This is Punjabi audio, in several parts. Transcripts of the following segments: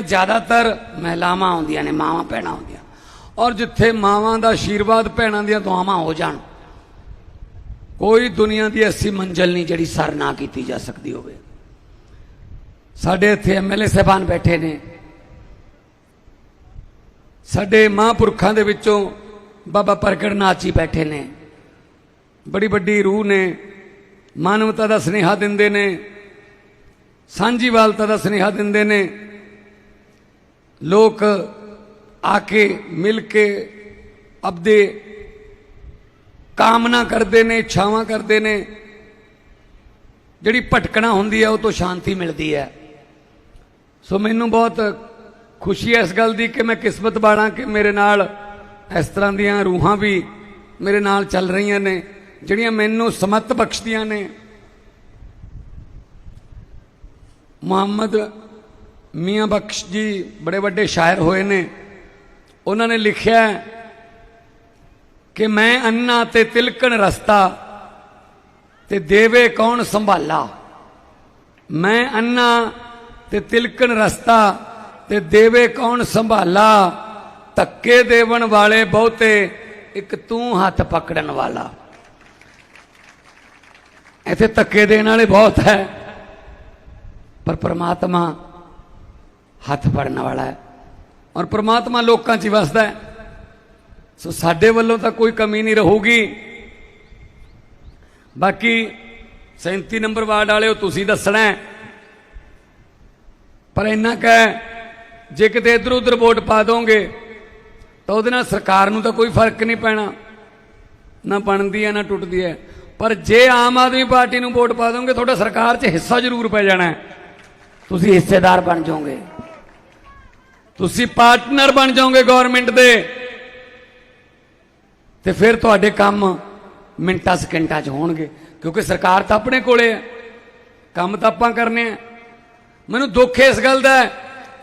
ਜ਼ਿਆਦਾਤਰ ਮਹਿਲਾਵਾਂ ਆਉਂਦੀਆਂ ਨੇ, ਮਾਵਾਂ ਭੈਣਾਂ ਆਉਂਦੀਆਂ। ਔਰ ਜਿੱਥੇ ਮਾਵਾਂ ਦਾ ਆਸ਼ੀਰਵਾਦ ਭੈਣਾਂ ਦੀਆਂ ਦੁਆਵਾਂ ਹੋ ਜਾਣ, ਕੋਈ ਦੁਨੀਆ ਦੀ ਐਸੀ ਮੰਜ਼ਲ ਨਹੀਂ ਜਿਹੜੀ ਸਰ ਨਾ ਕੀਤੀ ਜਾ ਸਕਦੀ ਹੋਵੇ। ਸਾਡੇ ਇੱਥੇ ਐਮਐਲਏ ਸਾਹਿਬਾਨ ਬੈਠੇ ਨੇ। ਸਾਡੇ ਮਹਾਂਪੁਰਖਾਂ ਦੇ ਵਿੱਚੋਂ ਬਾਬਾ ਪ੍ਰਗਟ ਨਾਥ ਜੀ ਬੈਠੇ ਨੇ। ਬੜੀ ਵੱਡੀ ਰੂਹ ਨੇ। ਮਾਨਵਤਾ ਦਾ ਸਨੇਹਾ ਦਿੰਦੇ ਨੇ। ਸਾਂਝੀਵਾਲਤਾ ਦਾ ਸਨੇਹਾ ਦਿੰਦੇ ਨੇ। ਲੋਕ ਆ ਕੇ ਮਿਲ ਕੇ ਆਪਦੇ ਕਾਮਨਾ ਕਰਦੇ ਨੇ, ਇੱਛਾਵਾਂ ਕਰਦੇ ਨੇ। ਜਿਹੜੀ ਭਟਕਣਾ ਹੁੰਦੀ ਹੈ ਉਹ ਤੋਂ ਸ਼ਾਂਤੀ ਮਿਲਦੀ ਹੈ ਸੋ ਮੈਨੂੰ ਬਹੁਤ ਖੁਸ਼ੀ ਹੈ ਇਸ ਗੱਲ ਦੀ ਕਿ ਮੈਂ ਕਿਸਮਤ ਵਾਲਾ ਕਿ ਮੇਰੇ ਨਾਲ ਇਸ ਤਰ੍ਹਾਂ ਦੀਆਂ ਰੂਹਾਂ ਵੀ ਮੇਰੇ ਨਾਲ ਚੱਲ ਰਹੀਆਂ ਨੇ, ਜਿਹੜੀਆਂ ਮੈਨੂੰ ਸਮਤ ਬਖਸ਼ਦੀਆਂ ਨੇ। ਮੁਹੰਮਦ ਮੀਆਂ ਬਖਸ਼ ਜੀ ਬੜੇ ਵੱਡੇ ਸ਼ਾਇਰ ਹੋਏ ਨੇ। ਉਹਨਾਂ ਨੇ ਲਿਖਿਆ ਕਿ ਮੈਂ ਅੰਨਾ ਤੇ ਤਿਲਕਣ ਰਸਤਾ ਤੇ ਦੇਵੇ ਕੌਣ ਸੰਭਾਲਾ। ਮੈਂ ਅੰਨਾ ਤੇ ਤਿਲਕਣ ਰਸਤਾ ਤੇ ਦੇਵੇ ਕੌਣ ਸੰਭਾਲਾ। ਧੱਕੇ ਦੇਵਣ ਵਾਲੇ ਬਹੁਤੇ ਇੱਕ ਤੂੰ ਹੱਥ ਪਕੜਨ ਵਾਲਾ। ਇੱਥੇ ਧੱਕੇ ਦੇਣ ਵਾਲੇ ਬਹੁਤ ਹੈ, ਪਰ ਪ੍ਰਮਾਤਮਾ ਹੱਥ ਫੜਨ ਵਾਲਾ ਹੈ। ਔਰ ਪ੍ਰਮਾਤਮਾ ਲੋਕਾਂ 'ਚ ਹੀ ਵਸਦਾ ਹੈ। ਸੋ ਸਾਡੇ ਵੱਲੋਂ ਤਾਂ ਕੋਈ ਕਮੀ ਨਹੀਂ ਰਹੂਗੀ। ਬਾਕੀ 37 ਨੰਬਰ ਵਾਰਡ ਵਾਲਿਓ, ਤੁਸੀਂ ਦੱਸਣਾ ਪਰ ਇੰਨਾ ਕਹਿ ਜੇ ਕਿਤੇ ਇਧਰ ਉਧਰ ਵੋਟ ਪਾ ਦੋਗੇ, ਤਾਂ ਉਹਦੇ ਨਾਲ ਸਰਕਾਰ ਨੂੰ ਤਾਂ ਕੋਈ ਫ਼ਰਕ ਨਹੀਂ ਪੈਣਾ। ਨਾ ਬਣਦੀ ਹੈ, ਨਾ ਟੁੱਟਦੀ ਹੈ। ਪਰ ਜੇ ਆਮ ਆਦਮੀ ਪਾਰਟੀ ਨੂੰ ਵੋਟ ਪਾ ਦੋਗੇ, ਤੁਹਾਡਾ ਸਰਕਾਰ 'ਚ ਹਿੱਸਾ ਜ਼ਰੂਰ ਪੈ ਜਾਣਾ ਤੁਸੀਂ ਹਿੱਸੇਦਾਰ ਬਣ ਜਾਓਗੇ। ਤੁਸੀਂ ਪਾਰਟਨਰ ਬਣ ਜਾਓਗੇ ਗਵਰਨਮੈਂਟ ਦੇ। ਤੇ ਫਿਰ ਤੁਹਾਡੇ ਕੰਮ ਮਿੰਟਾਂ ਸਕਿੰਟਾਂ 'ਚ ਹੋਣਗੇ, ਕਿਉਂਕਿ ਸਰਕਾਰ ਤਾਂ ਆਪਣੇ ਕੋਲੇ ਹੈ ਕੰਮ ਤਾਂ ਆਪਾਂ ਕਰਨੇ ਆ। ਮੈਨੂੰ ਦੁੱਖ ਇਸ ਗੱਲ ਦਾ।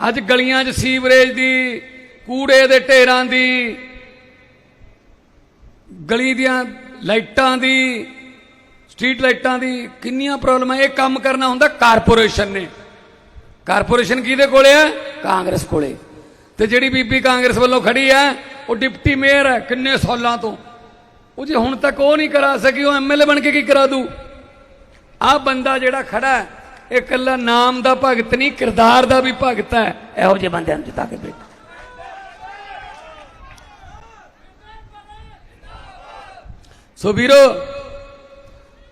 ਅੱਜ ਗਲੀਆਂ 'ਚ ਸੀਵਰੇਜ ਦੀ, ਕੂੜੇ ਦੇ ਢੇਰਾਂ ਦੀ, ਗਲੀ ਦੀਆਂ ਲਾਈਟਾਂ ਦੀ, ਸਟਰੀਟ ਲਾਈਟਾਂ ਦੀ ਕਿੰਨੀਆਂ ਪ੍ਰੋਬਲਮਾਂ ਇਹ ਕੰਮ ਕਰਨਾ ਹੁੰਦਾ ਕਾਰਪੋਰੇਸ਼ਨ ਨੇ। ਕਾਰਪੋਰੇਸ਼ਨ ਕਿਹਦੇ ਕੋਲੇ ਹੈ ਕਾਂਗਰਸ ਕੋਲੇ। ਤੇ ਜਿਹੜੀ ਬੀਬੀ ਕਾਂਗਰਸ ਵੱਲੋਂ ਖੜੀ ਹੈ ਉਹ ਡਿਪਟੀ ਮੇਅਰ ਹੈ ਕਿੰਨੇ ਸਾਲਾਂ ਤੋਂ। ਉਹ ਜੇ ਹੁਣ ਤੱਕ ਉਹ ਨਹੀਂ ਕਰਾ ਸਕੀ ਉਹ ਐਮਐਲਏ ਬਣ ਕੇ ਕੀ ਕਰਾ ਦੂ? ਆ ਬੰਦਾ ਜਿਹੜਾ ਖੜਾ ਹੈ ਇਹ ਇਕੱਲਾ ਨਾਮ ਦਾ ਭਗਤ ਨਹੀਂ ਕਿਰਦਾਰ ਦਾ ਵੀ ਭਗਤ ਹੈ। ਇਹੋ ਜਿਹੇ ਬੰਦਿਆਂ ਨੂੰ ਜਿਤਾ ਕੇ ਬੈਠ ਸੋ ਵੀਰੋ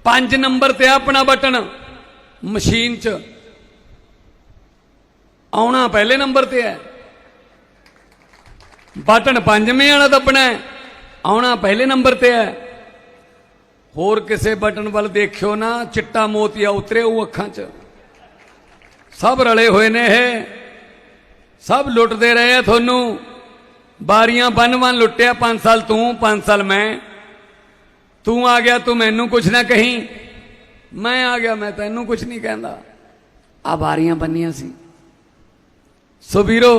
5 ਨੰਬਰ ਤੇ ਆਪਣਾ ਬਟਨ ਮਸ਼ੀਨ 'ਚ। ਆਉਣਾ ਪਹਿਲੇ ਨੰਬਰ ਤੇ ਹੈ। ਬਟਨ ਪੰਜਵੇਂ ਵਾਲਾ ਦੱਬਣਾ ਹੈ। ਆਉਣਾ ਪਹਿਲੇ ਨੰਬਰ ਤੇ ਹੈ। ਹੋਰ ਕਿਸੇ ਬਟਨ ਵੱਲ ਦੇਖਿਓ ਨਾ, ਚਿੱਟਾ ਮੋਤੀਆ ਉਤਰੇ ਉਹ ਅੱਖਾਂ 'ਚ। ਸਭ ਰਲੇ ਹੋਏ ਨੇ ਇਹ। ਸਭ ਲੁੱਟਦੇ ਰਹੇ ਆ ਤੁਹਾਨੂੰ। ਬਾਰੀਆਂ ਬੰਨ ਬੰਨ ਲੁੱਟਿਆ 5 ਸਾਲ ਤੂੰ 5 ਸਾਲ ਮੈਂ। ਤੂੰ ਆ ਗਿਆ, ਤੂੰ ਮੈਨੂੰ ਕੁਝ ਨਾ ਕਹੀਂ। ਮੈਂ ਆ ਗਿਆ, ਮੈਂ ਤੈਨੂੰ ਕੁਝ ਨਹੀਂ ਕਹਿੰਦਾ। ਆ ਬਾਰੀਆਂ ਬੰਨੀਆਂ ਸੀ। ਸੋ ਵੀਰੋ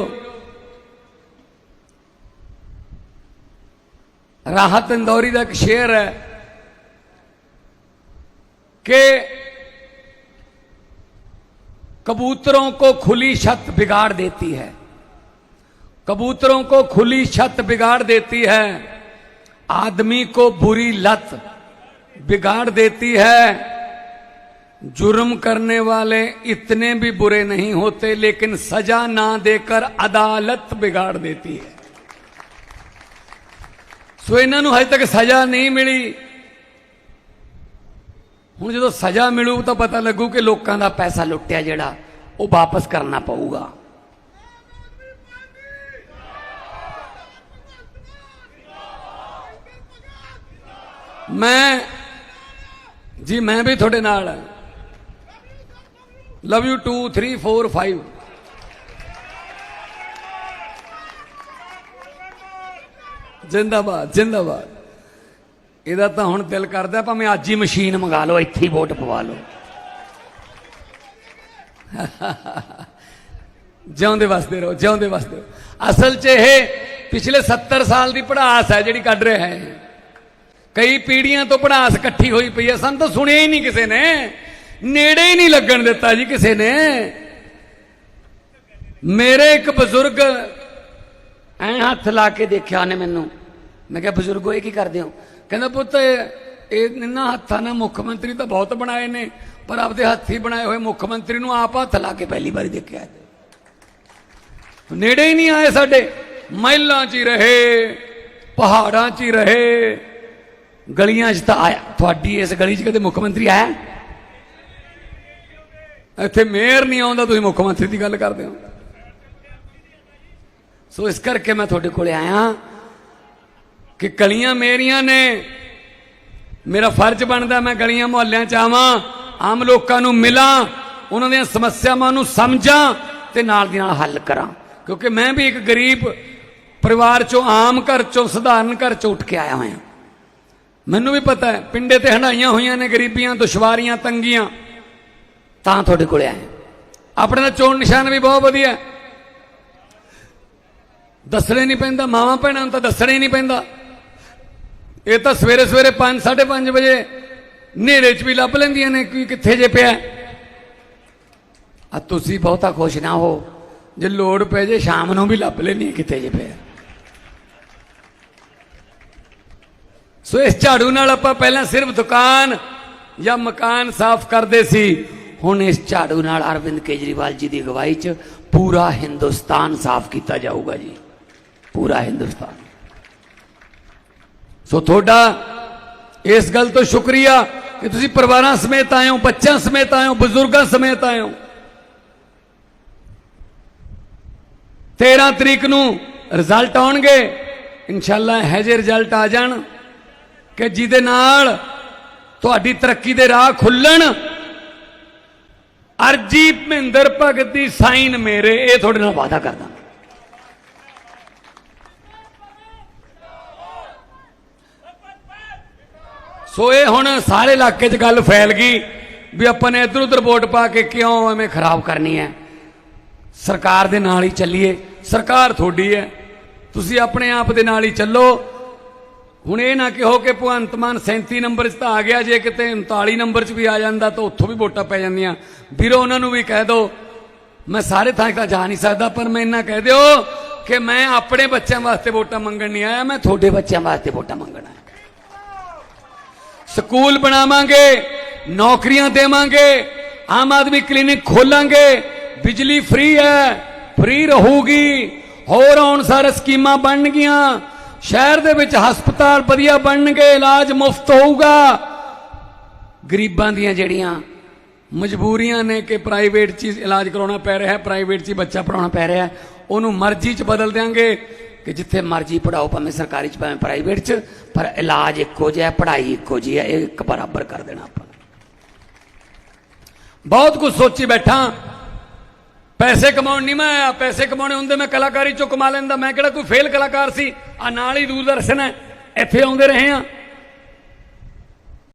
ਰਾਹਤ ਇੰਦੌਰੀ ਦਾ ਇੱਕ ਸ਼ੇਰ ਹੈ कि कबूतरों को खुली छत बिगाड़ देती है कबूतरों को खुली छत बिगाड़ देती है आदमी को बुरी लत बिगाड़ देती है जुर्म करने वाले इतने भी बुरे नहीं होते लेकिन सजा ना देकर अदालत बिगाड़ देती है ਸੋ ਇਹਨਾਂ ਨੂੰ ਹਜੇ ਤੱਕ ਸਜ਼ਾ ਨਹੀਂ ਮਿਲੀ ਹੁਣ ਜਦੋਂ ਸਜ਼ਾ ਮਿਲੂ ਤਾਂ ਪਤਾ ਲੱਗੂ ਕਿ ਲੋਕਾਂ ਦਾ ਪੈਸਾ ਲੁੱਟਿਆ ਜਿਹੜਾ ਉਹ ਵਾਪਸ ਕਰਨਾ ਪਊਗਾ ਮੈਂ ਜੀ ਮੈਂ ਵੀ ਤੁਹਾਡੇ ਨਾਲ ਲਵ ਯੂ 2 3 4 5 ਜਿੰਦਾਬਾਦ ਜਿੰਦਾਬਾਦ। ਇਹਦਾ ਤਾਂ ਹੁਣ ਦਿਲ ਕਰਦਾ ਭਾਵੇਂ ਅੱਜ ਹੀ ਮਸ਼ੀਨ ਮੰਗਾ ਲਓ, ਇੱਥੇ ਹੀ ਵੋਟ ਪਵਾ ਲਓ। ਜਿਉਂਦੇ ਵਸਦੇ ਰਹੋ, ਜਿਉਂਦੇ ਵਸਦੇ ਰਹੋ। ਅਸਲ 'ਚ ਇਹ ਪਿਛਲੇ 70 ਸਾਲ ਦੀ ਪੜਾਸ ਹੈ ਜਿਹੜੀ ਕੱਢ ਰਿਹਾ ਹੈ। ਕਈ ਪੀੜ੍ਹੀਆਂ ਤੋਂ ਪੜਾਸ ਇਕੱਠੀ ਹੋਈ ਪਈ ਹੈ। ਸਾਨੂੰ ਤਾਂ ਸੁਣਿਆ ਹੀ ਨਹੀਂ ਕਿਸੇ ਨੇ। ਨੇੜੇ ਹੀ ਨਹੀਂ ਲੱਗਣ ਦਿੱਤਾ ਜੀ ਕਿਸੇ ਨੇ। ਮੇਰੇ ਇੱਕ ਬਜ਼ੁਰਗ ਐ ਹੱਥ ਲਾ ਕੇ ਦੇਖਿਆ ਨੇ ਮੈਨੂੰ। ਮੈਂ ਕਿਹਾ, ਬਜ਼ੁਰਗੋ, ਇਹ ਕੀ ਕਰਦੇ ਹੋ? ਕਹਿੰਦਾ, ਪੁੱਤ, ਇਹ ਇਹਨਾਂ ਹੱਥਾਂ ਨਾਲ ਮੁੱਖ ਮੰਤਰੀ ਤਾਂ ਬਹੁਤ ਬਣਾਏ ਨੇ, ਪਰ ਆਪਦੇ ਹੱਥੀ ਬਣਾਏ ਹੋਏ ਮੁੱਖ ਮੰਤਰੀ ਨੂੰ ਆਪ ਹੱਥ ਲਾ ਕੇ ਪਹਿਲੀ ਵਾਰੀ ਦੇਖਿਆ ਨੇੜੇ ਹੀ ਨਹੀਂ ਆਏ ਸਾਡੇ। ਮਹਿਲਾਂ 'ਚ ਹੀ ਰਹੇ, ਪਹਾੜਾਂ 'ਚ ਹੀ ਰਹੇ, ਗਲੀਆਂ 'ਚ ਤਾਂ ਆਇਆ। ਤੁਹਾਡੀ ਇਸ ਗਲੀ 'ਚ ਕਦੇ ਮੁੱਖ ਮੰਤਰੀ ਆਇਆ? ਇੱਥੇ ਮੇਅਰ ਨਹੀਂ ਆਉਂਦਾ, ਤੁਸੀਂ ਮੁੱਖ ਮੰਤਰੀ ਦੀ ਗੱਲ ਕਰਦੇ ਹੋ। ਸੋ ਇਸ ਕਰਕੇ ਮੈਂ ਤੁਹਾਡੇ ਕੋਲੇ ਆਇਆ ਕਿ ਗਲੀਆਂ ਮੇਰੀਆਂ ਨੇ, ਮੇਰਾ ਫਰਜ਼ ਬਣਦਾ ਮੈਂ ਗਲੀਆਂ ਮੁਹੱਲਿਆਂ ਚ ਆਵਾਂ, ਆਮ ਲੋਕਾਂ ਨੂੰ ਮਿਲਾਂ, ਉਹਨਾਂ ਦੀਆਂ ਸਮੱਸਿਆਵਾਂ ਨੂੰ ਸਮਝਾਂ ਤੇ ਨਾਲ ਦੀ ਨਾਲ ਹੱਲ ਕਰਾਂ। ਕਿਉਂਕਿ ਮੈਂ ਵੀ ਇੱਕ ਗਰੀਬ ਪਰਿਵਾਰ ਚੋਂ, ਆਮ ਘਰ ਚੋਂ, ਸਧਾਰਨ ਘਰ ਚੋਂ ਉੱਠ ਉੱਠ ਕੇ ਆਇਆ ਹੋਇਆ। ਮੈਨੂੰ ਵੀ ਪਤਾ ਹੈ, ਪਿੰਡੇ ਤੇ ਹੰਡਾਈਆਂ ਹੋਈਆਂ ਨੇ ਗਰੀਬੀਆਂ, ਦੁਸ਼ਵਾਰੀਆਂ, ਤੰਗੀਆਂ। ਤਾਂ ਤੁਹਾਡੇ ਕੋਲੇ ਆਏ। ਆਪਣੇ ਦਾ ਚੋਣ ਨਿਸ਼ਾਨ ਵੀ ਬਹੁਤ ਵਧੀਆ। ਹੈ। ਦੱਸਣੇ ਨਹੀਂ ਪੈਂਦਾ, ਮਾਵਾਂ ਭੈਣਾਂ ਨੂੰ ਤਾਂ ਦੱਸਣਾ ਹੀ ਨਹੀਂ ਪੈਂਦਾ। ਇਹ ਤਾਂ ਸਵੇਰੇ ਸਵੇਰੇ 5 5:30 ਵਜੇ ਹਨੇਰੇ 'ਚ ਵੀ ਲੱਭ ਲੈਂਦੀਆਂ ਨੇ ਕਿ ਕਿੱਥੇ ਜੇ ਪਿਆ। ਆ ਤੁਸੀਂ ਬਹੁਤਾ ਖੁਸ਼ ਨਾ ਹੋ, ਜੇ ਲੋੜ ਪੈ ਜੇ ਸ਼ਾਮ ਨੂੰ ਵੀ ਲੱਭ ਲੈਣੀ ਕਿੱਥੇ ਜੇ ਪਿਆ। ਸੋ ਇਸ ਝਾੜੂ ਨਾਲ ਆਪਾਂ ਪਹਿਲਾਂ ਸਿਰਫ ਦੁਕਾਨ ਜਾਂ ਮਕਾਨ ਸਾਫ਼ ਕਰਦੇ ਸੀ। ਹੁਣ ਇਸ ਝਾੜੂ ਨਾਲ ਅਰਵਿੰਦ ਕੇਜਰੀਵਾਲ ਜੀ ਦੀ ਅਗਵਾਈ 'ਚ ਪੂਰਾ ਹਿੰਦੁਸਤਾਨ ਸਾਫ਼ ਕੀਤਾ ਜਾਊਗਾ ਜੀ। ਪੂਰਾ ਹਿੰਦੁਸਤਾਨ। ਸੋ ਤੁਹਾਡਾ ਇਸ ਗੱਲ ਤੋਂ ਸ਼ੁਕਰੀਆ ਕਿ ਤੁਸੀਂ ਪਰਿਵਾਰਾਂ ਸਮੇਤ ਆਏ ਹੋ, ਬੱਚਿਆਂ ਸਮੇਤ ਆਏ ਹੋ, ਬਜ਼ੁਰਗਾਂ ਸਮੇਤ ਆਏ ਹੋ। 13 ਤਰੀਕ ਨੂੰ ਰਿਜ਼ਲਟ ਆਉਣਗੇ। ਇਨਸ਼ਾਅੱਲਾ ਇਹੋ ਜਿਹੇ ਰਿਜ਼ਲਟ ਆ ਜਾਣ ਕਿ ਜਿਹਦੇ ਨਾਲ ਤੁਹਾਡੀ ਤਰੱਕੀ ਦੇ ਰਾਹ ਖੁੱਲਣ। ਅਰਜੀ ਮਹਿੰਦਰ ਭਗਤ ਦੀ ਸਾਈਨ ਮੇਰੇ, ਇਹ ਤੁਹਾਡੇ ਨਾਲ ਵਾਅਦਾ ਕਰਦਾ। ਸੋ ਇਹ ਹੁਣ ਸਾਰੇ ਇਲਾਕੇ 'ਚ ਗੱਲ ਫੈਲ ਗਈ ਵੀ ਆਪਾਂ ਨੇ ਇਧਰ ਉਧਰ ਵੋਟ ਪਾ ਕੇ ਕਿਉਂ ਐਵੇਂ ਖਰਾਬ ਕਰਨੀ ਹੈ। ਸਰਕਾਰ ਦੇ ਨਾਲ ਹੀ ਚੱਲੀਏ, ਸਰਕਾਰ ਤੁਹਾਡੀ ਹੈ। ਤੁਸੀਂ ਆਪਣੇ ਆਪ ਦੇ ਨਾਲ ਹੀ ਚੱਲੋ। ਹੁਣ ਇਹ ਨਾ ਕਿਹੋ ਕਿ ਭਗਵੰਤ ਮਾਨ 37 ਨੰਬਰ 'ਚ ਤਾਂ ਆ ਗਿਆ, ਜੇ ਕਿਤੇ 39 ਨੰਬਰ 'ਚ ਵੀ ਆ ਜਾਂਦਾ ਤਾਂ ਉੱਥੋਂ ਵੀ ਵੋਟਾਂ ਪੈ ਜਾਂਦੀਆਂ। ਵੀਰੋ, ਉਹਨਾਂ ਨੂੰ ਵੀ ਕਹਿ ਦਿਓ ਮੈਂ ਸਾਰੇ ਥਾਂ ਤਾਂ ਜਾ ਨਹੀਂ ਸਕਦਾ, ਪਰ ਮੈਂ ਇੰਨਾ ਕਹਿ ਦਿਓ ਕਿ ਮੈਂ ਆਪਣੇ ਬੱਚਿਆਂ ਵਾਸਤੇ ਵੋਟਾਂ ਮੰਗਣ ਨਹੀਂ ਆਇਆ, ਮੈਂ ਤੁਹਾਡੇ ਬੱਚਿਆਂ ਵਾਸਤੇ ਵੋਟਾਂ ਮੰਗਣ ਆਇਆ। ਸਕੂਲ ਬਣਾਵਾਂਗੇ, ਨੌਕਰੀਆਂ ਦੇਵਾਂਗੇ, ਆਮ ਆਦਮੀ ਕਲੀਨਿਕ ਖੋਲਾਂਗੇ, ਬਿਜਲੀ ਫ੍ਰੀ ਹੈ, ਫ੍ਰੀ ਰਹੂਗੀ, ਹੋਰ ਆਉਣ ਸਾਰੇ ਸਕੀਮਾਂ ਬਣਨਗੀਆਂ ਸ਼ਹਿਰ ਦੇ ਵਿੱਚ ਹਸਪਤਾਲ ਵਧੀਆ ਬਣਨਗੇ ਇਲਾਜ ਮੁਫਤ ਹੋਊਗਾ। ਗਰੀਬਾਂ ਦੀਆਂ ਜਿਹੜੀਆਂ ਮਜਬੂਰੀਆਂ ਨੇ ਕਿ ਪ੍ਰਾਈਵੇਟ 'ਚ ਇਲਾਜ ਕਰਾਉਣਾ ਪੈ ਰਿਹਾ ਹੈ ਪ੍ਰਾਈਵੇਟ 'ਚ ਹੀ ਬੱਚਾ ਪੜਾਉਣਾ ਪੈ ਰਿਹਾ ਹੈ, ਉਹਨੂੰ ਮਰਜ਼ੀ 'ਚ ਬਦਲ ਦਿਆਂਗੇ ਕਿ ਜਿੱਥੇ ਮਰਜ਼ੀ ਪੜਾਓ ਭਾਵੇਂ ਸਰਕਾਰੀ 'ਚ ਭਾਵੇਂ ਪ੍ਰਾਈਵੇਟ 'ਚ ਪਰ ਇਲਾਜ ਇੱਕੋ ਜਿਹਾ ਪੜ੍ਹਾਈ ਇੱਕੋ ਜਿਹੀ ਹੈ ਇਹ ਇੱਕ ਬਰਾਬਰ ਕਰ ਦੇਣਾ ਆਪਾਂ। ਬਹੁਤ ਕੁਝ ਸੋਚੀ ਬੈਠਾ। ਪੈਸੇ ਕਮਾਉਣ ਨਹੀਂ ਮੈਂ ਆਇਆ, ਪੈਸੇ ਕਮਾਉਣੇ ਹੁੰਦੇ ਮੈਂ ਕਲਾਕਾਰੀ ਚੋਂ ਕਮਾ ਲੈਂਦਾ। ਮੈਂ ਕਿਹੜਾ ਕੋਈ ਫੇਲ ਕਲਾਕਾਰ ਸੀ? ਆ ਨਾਲ ਹੀ ਦੂਰਦਰਸ਼ਨ ਹੈ, ਇੱਥੇ ਆਉਂਦੇ ਰਹੇ ਆ